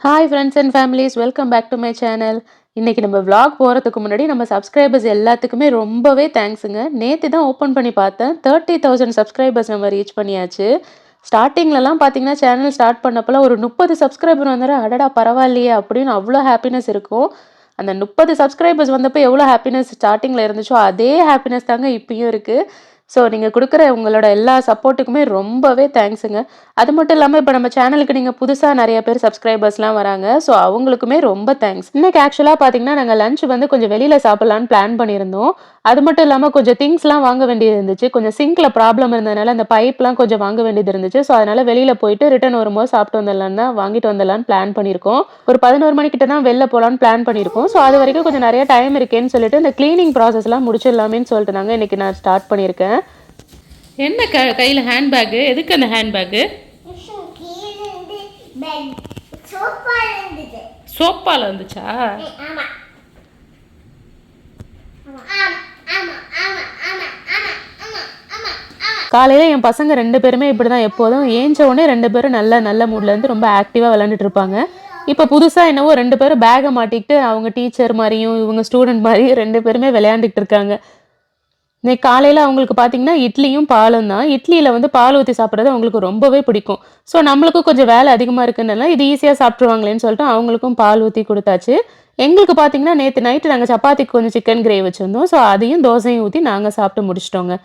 Hi friends and families welcome back to my channel இன்றைக்கி நம்ம vlog போகிறதுக்கு முன்னாடி நம்ம சப்ஸ்கிரைபர்ஸ் எல்லாத்துக்குமே ரொம்பவே தேங்க்ஸுங்க நேற்று தான் ஓப்பன் பண்ணி பார்த்தேன். தேர்ட்டி தௌசண்ட் சப்ஸ்கிரைபர்ஸ் நம்ம ரீச் பண்ணியாச்சு. ஸ்டார்டிங்லலாம் பார்த்தீங்கன்னா சேனல் ஸ்டார்ட் பண்ணப்போலாம் ஒரு முப்பது சப்ஸ்கிரைபர் வந்தாரு. அடடா பரவாயில்லையே அப்படின்னு அவ்வளோ ஹாப்பினஸ் இருக்கும். அந்த முப்பது சப்ஸ்கிரைபர்ஸ் வந்தப்போ எவ்வளோ ஹாப்பினஸ் ஸ்டார்டிங்கில் இருந்துச்சோ அதே ஹாப்பினஸ் தாங்க இப்பயும் இருக்குது ஸோ நீங்கள் கொடுக்குற உங்களோட எல்லா சப்போர்ட்டுக்குமே ரொம்பவே தேங்க்ஸுங்க அது மட்டும் இல்லாமல் இப்போ நம்ம சேனலுக்கு நீங்கள் புதுசாக நிறைய பேர் சப்ஸ்கிரைபர்ஸ்லாம் வராங்க. ஸோ அவங்களுக்குமே ரொம்ப தேங்க்ஸ் இன்னைக்கு ஆக்சுவலாக பார்த்தீங்கன்னா நாங்கள் லஞ்ச் வந்து கொஞ்சம் வெளியில் சாப்பிட்லான்னு பிளான் பண்ணியிருந்தோம். அது மட்டும் இல்லாமல் கொஞ்சம் திங்ஸ்லாம் வாங்க வேண்டியது இருந்துச்சு. கொஞ்சம் சிங்கில் ப்ராப்ளம் இருந்ததுனால அந்த பைப்லாம் கொஞ்சம் வாங்க வேண்டியது இருந்துச்சு. ஸோ அதனால் வெளியில் போயிட்டு ரிட்டர்ன் வரும்போது சாப்பிட்டு வந்துடலான்னு தான் வாங்கிட்டு வந்துடலான்னு பிளான் பண்ணியிருக்கோம். ஒரு பதினோரு மணிக்கிட்ட தான் வெளில போகலான்னு பிளான் பண்ணியிருக்கோம். ஸோ அது வரைக்கும் கொஞ்சம் நிறைய டைம் இருக்கேன்னு சொல்லிட்டு இந்த க்ளீனிங் ப்ராசஸ்லாம் முடிச்சிடலாமேன்னு சொல்லிட்டு தாங்க இன்றைக்கி நான் ஸ்டார்ட் பண்ணியிருக்கேன். என்ன க கையில் ஹேண்ட்பேக்கு எதுக்கு அந்த ஹேண்ட்பேக்கு சோப்பால் வந்துச்சா காலையில் என் பசங்க ரெண்டு பேருமே இப்படி தான் எப்போதும். ஏஞ்ச உடனே ரெண்டு பேரும் நல்ல நல்ல மூட்லேருந்து ரொம்ப ஆக்டிவாக விளாண்டுட்டு இருப்பாங்க. இப்போ புதுசாக என்னவோ ரெண்டு பேரும் பேகை மாட்டிக்கிட்டு அவங்க டீச்சர் மாதிரியும் இவங்க ஸ்டூடெண்ட் மாதிரியும் ரெண்டு பேருமே விளையாண்டுக்கிட்டு இருக்காங்க. இன்னைக்கு காலையில் அவங்களுக்கு பார்த்தீங்கன்னா இட்லியும் பாலும் தான். இட்லியில் வந்து பால் ஊற்றி சாப்பிட்றது அவங்களுக்கு ரொம்பவே பிடிக்கும். ஸோ நம்மளுக்கும் கொஞ்சம் வேலை அதிகமாக இருக்குன்னால இது ஈஸியாக சாப்பிட்ருவாங்களேன்னு சொல்லிட்டு அவங்களுக்கும் பால் ஊற்றி கொடுத்தாச்சு. எங்களுக்கு பார்த்தீங்கன்னா நேற்று நைட்டு நாங்கள் சப்பாத்திக்கு கொஞ்சம் சிக்கன் கிரேவி வச்சுருந்தோம். ஸோ அதையும் தோசையும் ஊற்றி நாங்கள் சாப்பிட்டு முடிச்சிட்டோங்க.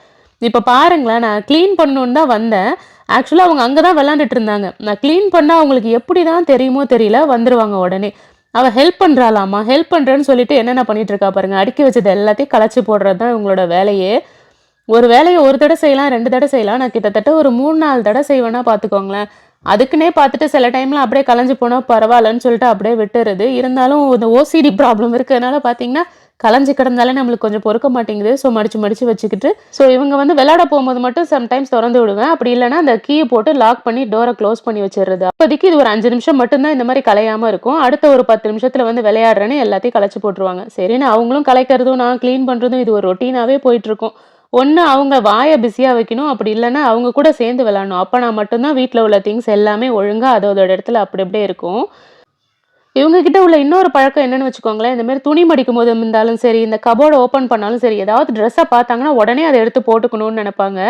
இப்போ பாருங்களேன் நான் க்ளீன் பண்ணணுன்னு தான் வந்தேன். ஆக்சுவலாக அவங்க அங்கே தான் விளாண்டுட்டு இருந்தாங்க. நான் க்ளீன் பண்ணால் அவங்களுக்கு எப்படி தான் தெரியுமோ தெரியல வந்துடுவாங்க உடனே. அவள் ஹெல்ப் பண்ணுறாளாமா ஹெல்ப் பண்ணுறேன்னு சொல்லிட்டு என்னென்ன பண்ணிட்டு இருக்கா பாருங்க. அடுக்கி வச்சது எல்லாத்தையும் களைச்சி போடுறது தான் இவங்களோட வேலையே. ஒரு வேலையை ஒரு தடவை செய்யலாம் ரெண்டு தடவை செய்யலாம். நான் கிட்டத்தட்ட ஒரு மூணு நாலு தடவை செய்வேன்னா பார்த்துக்கோங்களேன் அதுக்குன்னே பார்த்துட்டு சில டைமில் அப்படியே கலைஞ்சு போனால் பரவாயில்லன்னு சொல்லிட்டு அப்படியே விட்டுறது இருந்தாலும் இந்த ஓசிடி ப்ராப்ளம் இருக்கிறதுனால பார்த்தீங்கன்னா கலைஞ்சு கிடந்தாலே நம்மளுக்கு கொஞ்சம் பொறுக்க மாட்டேங்குது. ஸோ மடிச்சு மடிச்சு வச்சுக்கிட்டு ஸோ இவங்க வந்து விளையாட போகும்போது மட்டும் சம்டைம்ஸ் திறந்து விடுவேன். அப்படி இல்லைன்னா அந்த கீயை போட்டு லாக் பண்ணி டோரை க்ளோஸ் பண்ணி வச்சிடுறது. அப்போதைக்கு இது ஒரு அஞ்சு நிமிஷம் மட்டும்தான் இந்த மாதிரி கலையாம இருக்கும். அடுத்த ஒரு பத்து நிமிஷத்துல வந்து விளையாடுறேன்னு எல்லாத்தையும் கலைச்சு போட்டுருவாங்க. சரின்னு அவங்களும் கலைக்கிறதும் நான் க்ளீன் பண்றதும் இது ஒரு ரொட்டீனாவே போயிட்டு இருக்கும் ஒன்று அவங்க வாயை பிஸியாக வைக்கணும். அப்படி இல்லைன்னா அவங்க கூட சேர்ந்து விளாடணும் அப்போ நான் மட்டும்தான் வீட்டில் உள்ள திங்ஸ் எல்லாமே ஒழுங்காக அதோட இடத்துல அப்படி அப்படியே இருக்கும். இவங்க கிட்ட உள்ள இன்னொரு பழக்கம் என்னன்னு வச்சுக்கோங்களேன் இந்த மாதிரி துணி மடிக்கும் போது இருந்தாலும் சரி இந்த கபோர்டை ஓப்பன் பண்ணாலும் சரி ஏதாவது ட்ரெஸ்ஸை பார்த்தாங்கன்னா உடனே அதை எடுத்து போட்டுக்கணும்னு நினைப்பாங்க.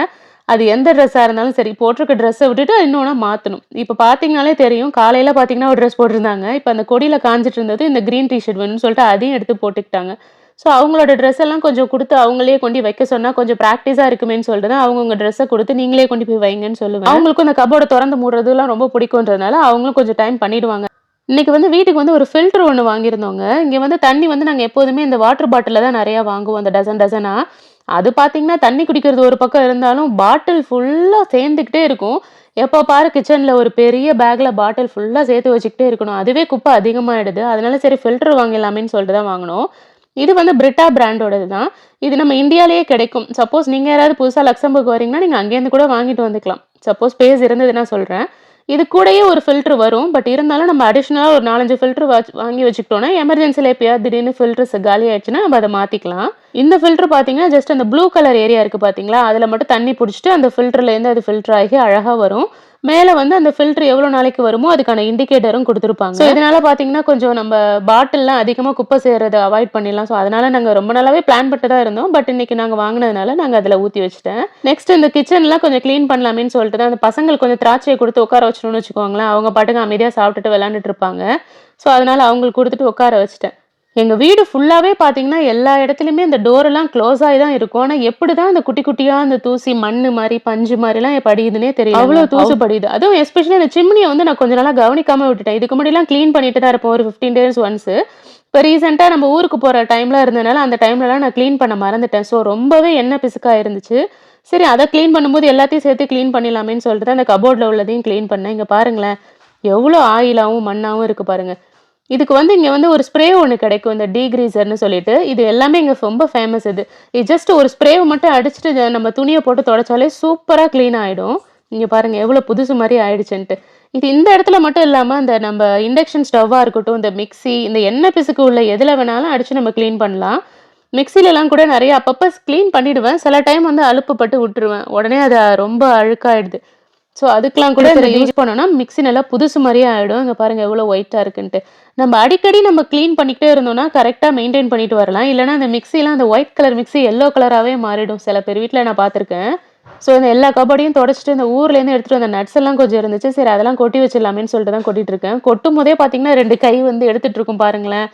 அது எந்த ட்ரெஸ்ஸாக இருந்தாலும் சரி போட்டிருக்க ட்ரெஸ்ஸை விட்டுட்டு இன்னொன்று மாற்றணும் இப்போ பார்த்தீங்கனாலே தெரியும் காலையில் பார்த்தீங்கன்னா ஒரு ட்ரெஸ் போட்டிருந்தாங்க. இப்போ அந்த கொடியில் காஞ்சிட்டு இருந்தது இந்த க்ரீன் டிஷர்ட் வேணும்னு சொல்லிட்டு அதையும் எடுத்து போட்டுக்கிட்டாங்க. ஸோ அவங்களோட ட்ரெஸ் எல்லாம் கொஞ்சம் கொடுத்து அவங்களே கொண்டு வைக்க சொன்னால் கொஞ்சம் ப்ராக்டிஸாக இருக்குமேன்னு சொல்லிட்டு தான் அவங்கவுங்க ட்ரெஸ்ஸை கொடுத்து நீங்களே கொண்டு போய் வைங்கன்னு சொல்லுவேன். அவங்களுக்கும் அந்த கபோர்டை திறந்து மூடுறதுலாம் ரொம்ப பிடிக்குன்றதுனால அவங்களும் கொஞ்சம் டைம் பண்ணிடுவாங்க. இன்றைக்கி வந்து வீட்டுக்கு வந்து ஒரு ஃபில்டர் ஒன்று வாங்கியிருந்தோங்க. இங்கே வந்து தண்ணி வந்து நாங்கள் எப்போதுமே இந்த வாட்டர் பாட்டிலில் தான் நிறையா வாங்குவோம் அந்த டசன் டசனாக அது பார்த்தீங்கன்னா தண்ணி குடிக்கிறது ஒரு பக்கம் இருந்தாலும் பாட்டில் ஃபுல்லாக சேர்ந்துக்கிட்டே இருக்கும். எப்போ பாரு கிச்சனில் ஒரு பெரிய பேக்கில் பாட்டில் ஃபுல்லாக சேர்த்து வச்சுக்கிட்டே இருக்கணும். அதுவே குப்பை அதிகமாகிடுது அதனால சரி ஃபில்டர் வாங்கிடலாமேன்னு சொல்லிட்டு தான் வாங்கினோம். இது வந்து பிரிட்டா பிராண்டோடது தான். இது நம்ம இந்தியாவிலேயே கிடைக்கும். சப்போஸ் நீங்கள் யாராவது புதுசாக லக்சம்பர்க் வரீங்கன்னா நீங்கள் அங்கேருந்து கூட வாங்கிட்டு வந்துக்கலாம். சப்போஸ் பேஸ் இருந்தது நான் சொல்கிறேன் இது கூடயே ஒரு ஃபில்டர் வரும் பட் இருந்தாலும் நம்ம அடிஷ்னலாக ஒரு நாலஞ்சு ஃபில்டர் வாங்கி வச்சுக்கிட்டோம்னா எமர்ஜென்சியில் எப்பயாவது திடீர்னு ஃபில்டர்ஸ் காலி ஆயிடுச்சுன்னா நம்ம அதை மாற்றிக்கலாம் இந்த ஃபில்டர் பார்த்தீங்கன்னா ஜஸ்ட் அந்த ப்ளூ கலர் ஏரியா இருக்குது பார்த்தீங்களா அதில் மட்டும் தண்ணி பிடிச்சிட்டு அந்த ஃபில்டர்லேருந்து அது ஃபில்டர் ஆகி அழகாக வரும். மேலே வந்து அந்த ஃபில்டர் எவ்வளோ நாளைக்கு வருமோ அதுக்கான இண்டிகேட்டரும் கொடுத்துருப்பாங்க. ஸோ இதனால பார்த்தீங்கன்னா கொஞ்சம் நம்ம பாட்டில்லாம் அதிகமாக குப்பை செய்கிறத அவாய்ட் பண்ணிடலாம். ஸோ அதனால நாங்கள் ரொம்ப நாளாவே பிளான் பண்ணிட்டு தான் இருந்தோம். பட் இன்னைக்கு நாங்கள் வாங்கினதுனால நாங்கள் அதில் ஊற்றி வச்சுட்டேன். நெக்ஸ்ட் இந்த கிச்சன்லாம் கொஞ்சம் க்ளீன் பண்ணலாமேன்னு சொல்லிட்டு தான் அந்த பசங்களுக்கு கொஞ்சம் திராட்சையை கொடுத்து உட்கார வச்சிடணும்னு வச்சுக்கோங்களேன். அவங்க பாட்டுக்கு அமைதியாக சாப்பிட்டுட்டு விளாண்டுட்டு இருப்பாங்க. ஸோ அதனால அவங்களுக்கு கொடுத்துட்டு உட்கார வச்சுட்டேன். எங்கள் வீடு ஃபுல்லாகவே பார்த்தீங்கன்னா எல்லா இடத்துலையுமே இந்த டோரெல்லாம் க்ளோஸ் ஆகி தான் இருக்கும். ஆனால் எப்படி தான் அந்த குட்டி குட்டியாக அந்த தூசி மண் மாதிரி பஞ்சு மாதிரிலாம் படியுதுன்னே தெரியல. அவ்வளோ தூசு படியுது. அதுவும் எஸ்பெஷலி அந்த சிம்னியை வந்து நான் கொஞ்ச நாளாக கவனிக்காமல் விட்டுட்டேன். இதுக்கு முன்னாடிலாம் க்ளீன் பண்ணிட்டு தான் இருப்போம். ஒரு ஃபிஃப்டீன் டேஸ் ஒன்ஸு இப்போ ரீசெண்டாக நம்ம ஊருக்கு போகிற டைமில் இருந்தனால அந்த டைம்லலாம் நான் க்ளீன் பண்ண மறந்துட்டேன். ஸோ ரொம்பவே எண்ணெய் பிசுக்காக இருந்துச்சு. சரி அதை க்ளீன் பண்ணும்போது எல்லாத்தையும் சேர்த்து க்ளீன் பண்ணிடலாமேன்னு சொல்லிட்டு தான் அந்த கபோர்டில் உள்ளதையும் க்ளீன் பண்ணேன். இங்கே பாருங்களேன். எவ்வளோ ஆயிலாவும் மண்ணாவும் இருக்குது பாருங்க. இதுக்கு வந்து இங்கே வந்து ஒரு ஸ்ப்ரே ஒன்று கிடைக்கும் இந்த டீக்ரீசர்னு சொல்லிட்டு. இது எல்லாமே இங்கே ரொம்ப ஃபேமஸ் இது. இது ஜஸ்ட் ஒரு ஸ்ப்ரேவை மட்டும் அடிச்சுட்டு நம்ம துணியை போட்டு தொடச்சாலே சூப்பராக க்ளீன் ஆகிடும் இங்கே பாருங்கள் எவ்வளோ புதுசு மாதிரி ஆயிடுச்சுன்ட்டு. இது இந்த இடத்துல மட்டும் இல்லாமல் இந்த நம்ம இண்டக்ஷன் ஸ்டவ்வாக இருக்கட்டும் இந்த மிக்ஸி இந்த எண்ணெய் பிசுக்கு உள்ள எதில் வேணாலும் அடித்து நம்ம க்ளீன் பண்ணலாம். மிக்சிலலாம் கூட நிறைய அப்பப்போ க்ளீன் பண்ணிவிடுவேன் சில டைம் வந்து அலுப்புப்பட்டு விட்டுருவேன். உடனே அது ரொம்ப அழுக்காயிடுது. ஸோ அதுக்கெலாம் கூட இதை யூஸ் பண்ணோம்னா மிக்ஸி நல்லா புதுசு மாதிரியே ஆகிடும் இங்கே பாருங்கள் எவ்வளோ ஒயிட்டாக இருக்குன்ட்டு. நம்ம அடிக்கடி நம்ம க்ளீன் பண்ணிக்கிட்டே இருந்தோம்னா கரெக்டாக மெயின்டைன் பண்ணிட்டு வரலாம். இல்லைனா அந்த மிக்ஸிலாம் அந்த ஒயிட் கலர் மிக்ஸி எல்லோ கலராகவே மாறிடும். சில பேர் வீட்டில் நான் பார்த்துருக்கேன். ஸோ இந்த எல்லா கபடியும் தொடச்சிட்டு இந்த ஊர்லேருந்து எடுத்துகிட்டு வந்த நட்ஸ் எல்லாம் கொஞ்சம் இருந்துச்சு. சரி அதெல்லாம் கொட்டி வச்சிடலாமேன்னு சொல்லிட்டு தான் கொட்டிட்டு இருக்கேன். கொட்டும் போதே பார்த்தீங்கன்னா ரெண்டு கை வந்து எடுத்துட்டு இருக்கும் பாருங்களேன்.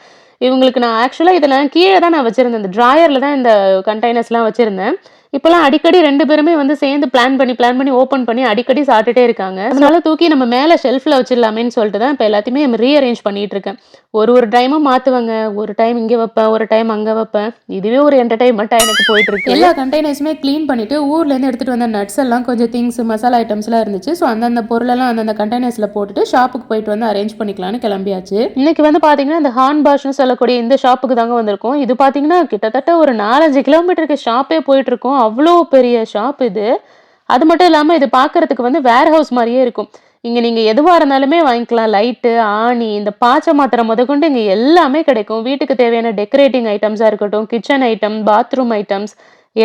இவங்களுக்கு நான் ஆக்சுவலாக இதெல்லாம் கீழே தான் நான் வச்சிருந்தேன். இந்த ட்ராயரில் தான் இந்த கண்டெய்னர்ஸ்லாம் வச்சிருந்தேன். இப்போலாம் அடிக்கடி ரெண்டு பேருமே வந்து சேர்ந்து பிளான் பண்ணி பிளான் பண்ணி ஓப்பன் பண்ணி அடிக்கடி சாப்பிட்டுட்டே இருக்காங்க. அதனால தூக்கி நம்ம மேலே ஷெல்ஃபில் வச்சிடலாமேன்னு சொல்லிட்டு தான் இப்போ எல்லாத்தையுமே நம்ம ரீஅரேஞ்ச் பண்ணிட்டு இருக்கேன். ஒரு ஒரு டைமும் மாற்றுவாங்க ஒரு டைம் இங்கே வைப்பேன் ஒரு டைம் அங்கே வைப்பேன். இதுவே ஒரு என்டர்டைன்மெண்ட்டாக எனக்கு போயிட்டு இருக்கு எல்லா கண்டெய்னர்ஸுமே க்ளீன் பண்ணிட்டு ஊர்லேருந்து எடுத்துகிட்டு வந்த நட்ஸ் எல்லாம் கொஞ்சம் திங்ஸ் மசாலா ஐட்டம்ஸ்லாம் இருந்துச்சு. ஸோ அந்தந்த பொருளெல்லாம் அந்தந்த கண்டெய்னர்ஸில் போட்டுட்டு ஷாப்புக்கு போயிட்டு வந்து அரேஞ்ச் பண்ணிக்கலாம்னு கிளம்பியாச்சு. இன்னைக்கு வந்து பார்த்தீங்கன்னா இந்த ஹார்ன் பாஷ்னு சொல்லக்கூடிய இந்த ஷாப்புக்கு தாங்க வந்திருக்கோம். இது பார்த்தீங்கன்னா கிட்டத்தட்ட ஒரு நாலஞ்சு கிலோமீட்டருக்கு ஷாப்பே போயிட்டு இருக்கோம் அவ்வளோ பெரிய ஷாப் இது. அது மட்டும் இல்லாமல் இது பார்க்கறதுக்கு வந்து வேர் ஹவுஸ் மாதிரியே இருக்கும். இங்கே நீங்கள் எதுவாக இருந்தாலுமே வாங்கிக்கலாம். லைட்டு ஆணி இந்த பாச்சை மாத்திரை முதற்கொண்டு இங்கே எல்லாமே கிடைக்கும். வீட்டுக்கு தேவையான டெக்கரேட்டிங் ஐட்டம்ஸாக இருக்கட்டும் கிச்சன் ஐட்டம் பாத்ரூம் ஐட்டம்ஸ்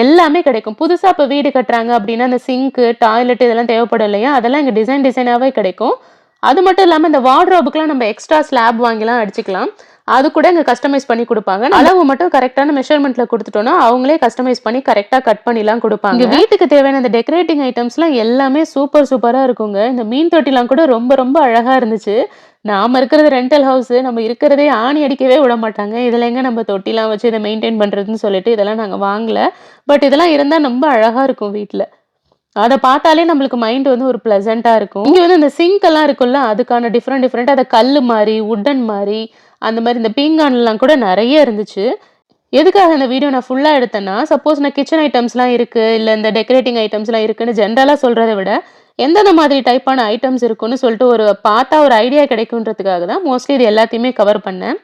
எல்லாமே கிடைக்கும். புதுசாக இப்போ வீடு கட்டுறாங்க அப்படின்னா அந்த சிங்க்கு டாய்லெட் இதெல்லாம் தேவைப்படும் இல்லையா? அதெல்லாம் இங்கே டிசைன் டிசைனாகவே கிடைக்கும். அது மட்டும் இல்லாமல் இந்த வார்ட்ரோபுக்கெலாம் நம்ம எக்ஸ்ட்ரா ஸ்லாப் வாங்கிலாம் அடிச்சுக்கலாம். அது கூட இங்கே கஸ்டமைஸ் பண்ணி கொடுப்பாங்க. அளவு மட்டும் கரெக்டான மெஷர்மெண்ட்ல கொடுத்துட்டோம்னா அவங்களே கஸ்டமைஸ் பண்ணி கரெக்டாக கட் பண்ணிலாம் கொடுப்பாங்க. வீட்டுக்கு தேவையான இந்த டெக்கரேட்டிங் ஐட்டம்ஸ்லாம் எல்லாமே சூப்பர் சூப்பராக இருக்குங்க. இந்த மீன் தொட்டிலாம் கூட ரொம்ப ரொம்ப அழகா இருந்துச்சு. நாம இருக்கிறது ரெண்டல் ஹவுஸ் நம்ம இருக்கிறதே ஆணி அடிக்கவே விட மாட்டாங்க. இதுல எங்க நம்ம தொட்டிலாம் வச்சு இதை மெயின்டைன் பண்றதுன்னு சொல்லிட்டு இதெல்லாம் நாங்க வாங்கல. பட் இதெல்லாம் இருந்தா ரொம்ப அழகா இருக்கும் வீட்ல. அதை பார்த்தாலே நம்மளுக்கு மைண்ட் வந்து ஒரு ப்ளசண்ட்டாக இருக்கும். இங்கே வந்து இந்த சிங்க் எல்லாம் இருக்குல்ல அதுக்கான டிஃப்ரெண்ட் டிஃப்ரெண்ட் அதை கல் மாதிரி உட்டன் மாதிரி அந்த மாதிரி இந்த பீங்கான்லாம் கூட நிறைய இருந்துச்சு. எதுக்காக இந்த வீடியோ நான் ஃபுல்லாக எடுத்தேன்னா சப்போஸ் நான் கிச்சன் ஐட்டம்ஸ்லாம் இருக்குது இல்லை இந்த டெக்கரேட்டிங் ஐட்டம்ஸ்லாம் இருக்குன்னு ஜென்ரலாக சொல்கிறத விட எந்தெந்த மாதிரி டைப்பான ஐட்டம்ஸ் இருக்குன்னு சொல்லிட்டு ஒரு பார்த்தா ஒரு ஐடியா கிடைக்குன்றதுக்காக தான் மோஸ்ட்லி இது எல்லாத்தையுமே கவர் பண்ணேன்.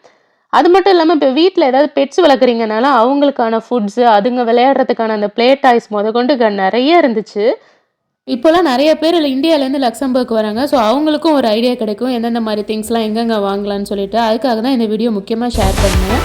அது மட்டும் இல்லாமல் இப்போ வீட்டில் ஏதாவது பெட்ஸ் வளர்க்குறீங்கனால அவங்களுக்கான ஃபுட்ஸு அதுங்க விளையாடுறதுக்கான அந்த ப்ளே டாய்ஸ் முத கொண்டு நிறைய இருந்துச்சு. இப்போல்லாம் நிறைய பேர் இல்லை இந்தியாவிலேருந்து லக்சம்பர்க் வராங்க. ஸோ அவங்களுக்கும் ஒரு ஐடியா கிடைக்கும். எந்தெந்த மாதிரி திங்ஸ்லாம் எங்கெங்கே வாங்கலாம்னு சொல்லிட்டு அதுக்காக தான் இந்த வீடியோ முக்கியமாக ஷேர் பண்ணேன்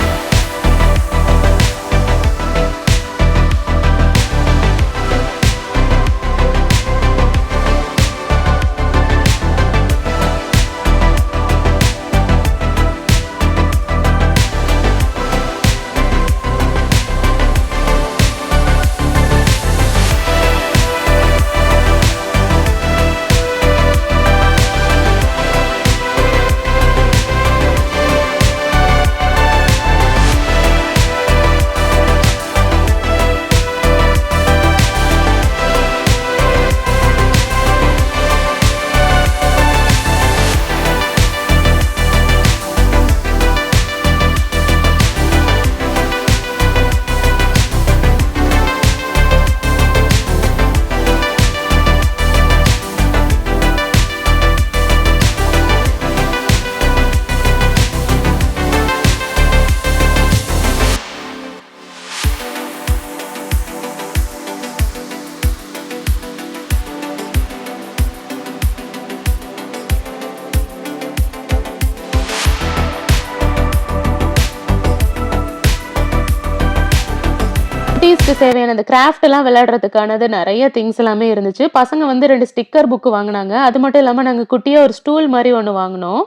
குட்டீஸ்க்கு தேவையான அந்த கிராஃப்ட் எல்லாம் விளையாடுறதுக்கானது நிறைய திங்ஸ் எல்லாமே இருந்துச்சு. பசங்க வந்து ரெண்டு ஸ்டிக்கர் புக்கு வாங்கினாங்க. அது மட்டும் இல்லாமல் நாங்கள் குட்டியாக ஒரு ஸ்டூல் மாதிரி ஒன்று வாங்கினோம்.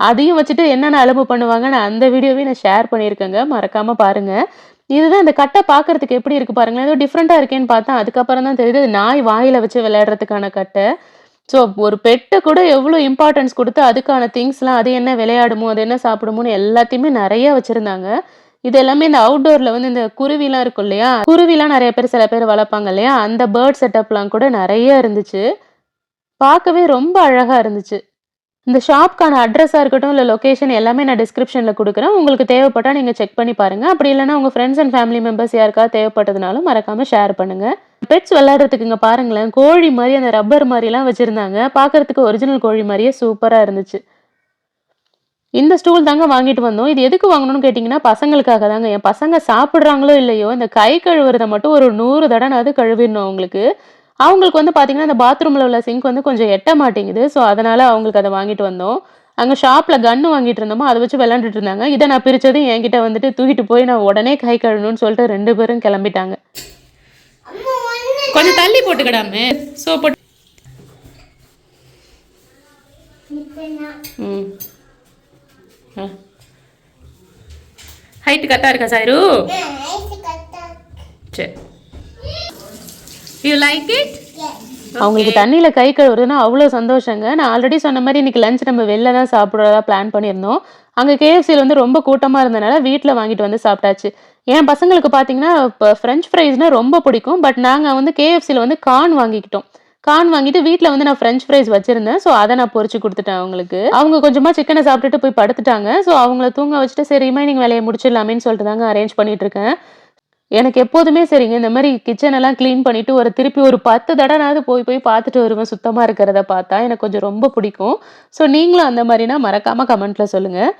அதையும் வச்சுட்டு என்னென்ன அலும்பு பண்ணுவாங்க நான் அந்த வீடியோவையும் நான் ஷேர் பண்ணியிருக்கேங்க. மறக்காம பாருங்க. இதுதான் இந்த கட்டை பார்க்கறதுக்கு எப்படி இருக்கு பாருங்களேன். ஏதோ டிஃப்ரெண்ட்டாக இருக்கேன்னு பார்த்தா அதுக்கப்புறம் தான் தெரியுது. நாய் வாயில வச்சு விளையாடுறதுக்கான கட்டை. ஸோ ஒரு பெட்டை கூட எவ்வளோ இம்பார்ட்டன்ஸ் கொடுத்து அதுக்கான திங்ஸ்லாம் அது என்ன விளையாடுமோ அது என்ன சாப்பிடுமோன்னு எல்லாத்தையுமே நிறைய வச்சுருந்தாங்க. இது எல்லாமே இந்த அவுட்டோரில் வந்து இந்த குருவிலாம் இருக்கும் இல்லையா? குருவிலாம் நிறைய பேர் சில பேர் வளர்ப்பாங்க இல்லையா? அந்த பேர்ட் செட்டப்லாம் கூட நிறைய இருந்துச்சு. பார்க்கவே ரொம்ப அழகாக இருந்துச்சு. இந்த ஷாப்க்கான அட்ரஸாக இருக்கட்டும் இல்லை லொக்கேஷன் எல்லாமே நான் டிஸ்கிரிப்ஷனில் கொடுக்குறேன். உங்களுக்கு தேவைப்பட்டால் நீங்கள் செக் பண்ணி பாருங்கள் அப்படி இல்லைன்னா உங்கள் ஃப்ரெண்ட்ஸ் அண்ட் ஃபேமிலி மெம்பர்ஸ் யாருக்காவது தேவைப்பட்டதுனாலும் மறக்காமல் ஷேர் பண்ணுங்கள் பெட்ஸ் விளாட்றதுக்கு இங்கே பாருங்களேன் கோழி மாதிரி அந்த ரப்பர் மாதிரிலாம் வச்சுருந்தாங்க. பார்க்கறதுக்கு ஒரிஜினல் கோழி மாதிரியே சூப்பராக இருந்துச்சு. இந்த ஸ்டூல் தாங்க வாங்கிட்டு வந்தோம். இது எதுக்கு வாங்கணும்னு கேட்டிங்கன்னா பசங்களுக்காக தாங்க என் பசங்க சாப்பிட்றாங்களோ இல்லையோ இந்த கை கழுவுறதை மட்டும் ஒரு நூறு தடனாவது கழுவிடணும் அவங்களுக்கு. அவங்களுக்கு வந்து பார்த்தீங்கன்னா இந்த பாத்ரூமில் உள்ள சிங்க் வந்து கொஞ்சம் எட்ட மாட்டேங்குது. ஸோ அதனால் அவங்களுக்கு அதை வாங்கிட்டு வந்தோம். அங்கே ஷாப்பில் கன்று வாங்கிட்டு இருந்தோமோ அதை வச்சு விளாண்டுட்டு இருந்தாங்க. இதை நான் பிரித்ததும் என்கிட்ட வந்துட்டு தூக்கிட்டு போய் நான் உடனே கை கழுவணும்னு சொல்லிட்டு ரெண்டு பேரும் கிளம்பிட்டாங்க. கொஞ்சம் தள்ளி போட்டுக்கடாமே. சோப்பு இப்பனா ம். ஹைட்டு கரெக்டாக இருக்கா சாயிரு? சரி யூ லைக் இட் அவங்களுக்கு தண்ணியில் கை கழுவுறதுன்னா அவ்வளோ சந்தோஷங்க. நான் ஆல்ரெடி சொன்ன மாதிரி இன்னைக்கு லஞ்ச் நம்ம வெளில தான் சாப்பிட்றதா பிளான் பண்ணியிருந்தோம். அங்கே கேஎஃப்சியில் வந்து ரொம்ப கூட்டமாக இருந்தனால வீட்டில் வாங்கிட்டு வந்து சாப்பிட்டாச்சு. என் பசங்களுக்கு பார்த்தீங்கன்னா இப்போ ஃப்ரெஞ்ச் ஃப்ரைஸ்னால் ரொம்ப பிடிக்கும். பட் நாங்கள் வந்து கேஎஃப்சியில் வந்து கார்ன் வாங்கிக்கிட்டோம். கார்ன் வாங்கிட்டு வீட்டில் வந்து நான் ஃப்ரெஞ்ச் ஃப்ரைஸ் வச்சிருந்தேன். ஸோ அதை நான் பொறிச்சு கொடுத்துட்டேன் அவங்களுக்கு. அவங்க கொஞ்சமாக சிக்கனை சாப்பிட்டுட்டு போய் படுத்துட்டாங்க. ஸோ அவங்கள தூங்க வச்சுட்டு சரி ரிமைனிங் வேலையை முடிச்சிடலாமேன்னு சொல்லிட்டு தாங்க அரேஞ்ச் பண்ணிட்டு இருக்கேன் எனக்கு எப்போதுமே சரிங்க. இந்த மாதிரி கிச்சன் எல்லாம் க்ளீன் பண்ணிட்டு ஒரு திருப்பி ஒரு பத்து தடனாவது போய் போய் பார்த்துட்டு வருவேன். சுத்தமாக இருக்கிறத பார்த்தா எனக்கு கொஞ்சம் ரொம்ப பிடிக்கும். ஸோ நீங்களும் அந்த மாதிரினா மறக்காமல் கமெண்ட்டில் சொல்லுங்கள்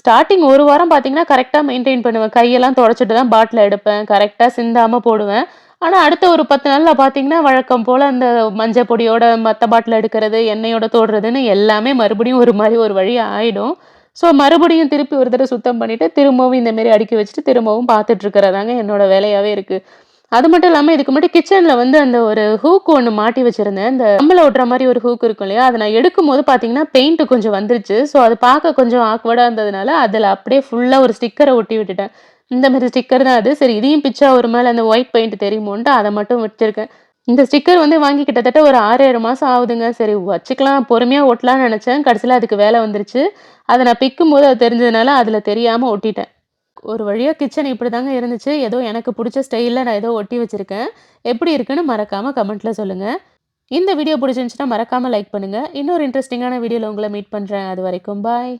ஸ்டார்டிங் ஒரு வாரம் பார்த்தீங்கன்னா கரெக்டாக மெயின்டைன் பண்ணுவேன். கையெல்லாம் தொடச்சிட்டு தான் பாட்டில் எடுப்பேன். கரெக்டாக சிந்தாமல் போடுவேன். ஆனால் அடுத்த ஒரு பத்து நாளில் பார்த்தீங்கன்னா வழக்கம் போல் அந்த மஞ்சள் பொடியோட மற்ற பாட்டில் எடுக்கிறது எண்ணெயோட தோடுறதுன்னு எல்லாமே மறுபடியும் ஒரு மாதிரி ஒரு வழி ஆகிடும் ஸோ மறுபடியும் திருப்பி ஒரு தடவை சுத்தம் பண்ணிவிட்டு திரும்பவும் இந்தமாரி அடுக்கி வச்சுட்டு திரும்பவும் பார்த்துட்ருக்கிறதாங்க என்னோடய என்னோட வேலையாகவே இருக்குது அது மட்டும் இல்லாமல் இதுக்கு மட்டும் கிச்சனில் வந்து அந்த ஒரு ஹூக் ஒன்று மாட்டி வச்சுருந்தேன். இந்த கம்பளை ஒட்டுற மாதிரி ஒரு ஹூக் இருக்கும் இல்லையா? அதை நான் எடுக்கும் போது பார்த்தீங்கன்னா பெயிண்ட்டு கொஞ்சம் வந்துருச்சு. ஸோ அது பார்க்க கொஞ்சம் ஆக்வர்டாக இருந்ததுனால அதில் அப்படியே ஃபுல்லாக ஒரு ஸ்டிக்கரை ஒட்டி விட்டுட்டேன். இந்த மாதிரி ஸ்டிக்கர் தான் அது. சரி இதையும் பிச்சா ஒரு மேலே அந்த ஒயிட் பெயிண்ட் தெரியுமோன்ட்டு அதை மட்டும் வச்சிருக்கேன். இந்த ஸ்டிக்கர் வந்து வாங்கி கிட்டத்தட்ட ஒரு ஆறு ஏழு மாதம் ஆகுதுங்க. சரி வச்சுக்கலாம் பொறுமையாக ஒட்டலாம்னு நினச்சேன். கடைசியில் அதுக்கு வேலை வந்துருச்சு. அதை நான் பிக்கும் போது அது தெரிஞ்சதுனால அதில் தெரியாமல் ஒட்டிட்டேன். ஒரு வழியாக கிச்சன் இப்படி தாங்க இருந்துச்சு. ஏதோ எனக்கு பிடிச்ச ஸ்டைலில் நான் ஏதோ ஒட்டி வச்சுருக்கேன். எப்படி இருக்குன்னு மறக்காமல் கமெண்ட்டில் சொல்லுங்கள் இந்த வீடியோ பிடிச்சிருந்துச்சுன்னா மறக்காமல் லைக் பண்ணுங்கள் இன்னொரு இன்ட்ரெஸ்டிங்கான வீடியோவில் உங்களை மீட் பண்ணுறேன் அது வரைக்கும் பாய்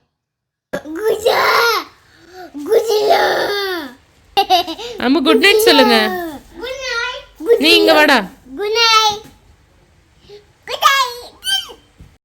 அம்மா குட் நைட் சொல்லுங்க நீ இங்க வாடா. Good night good night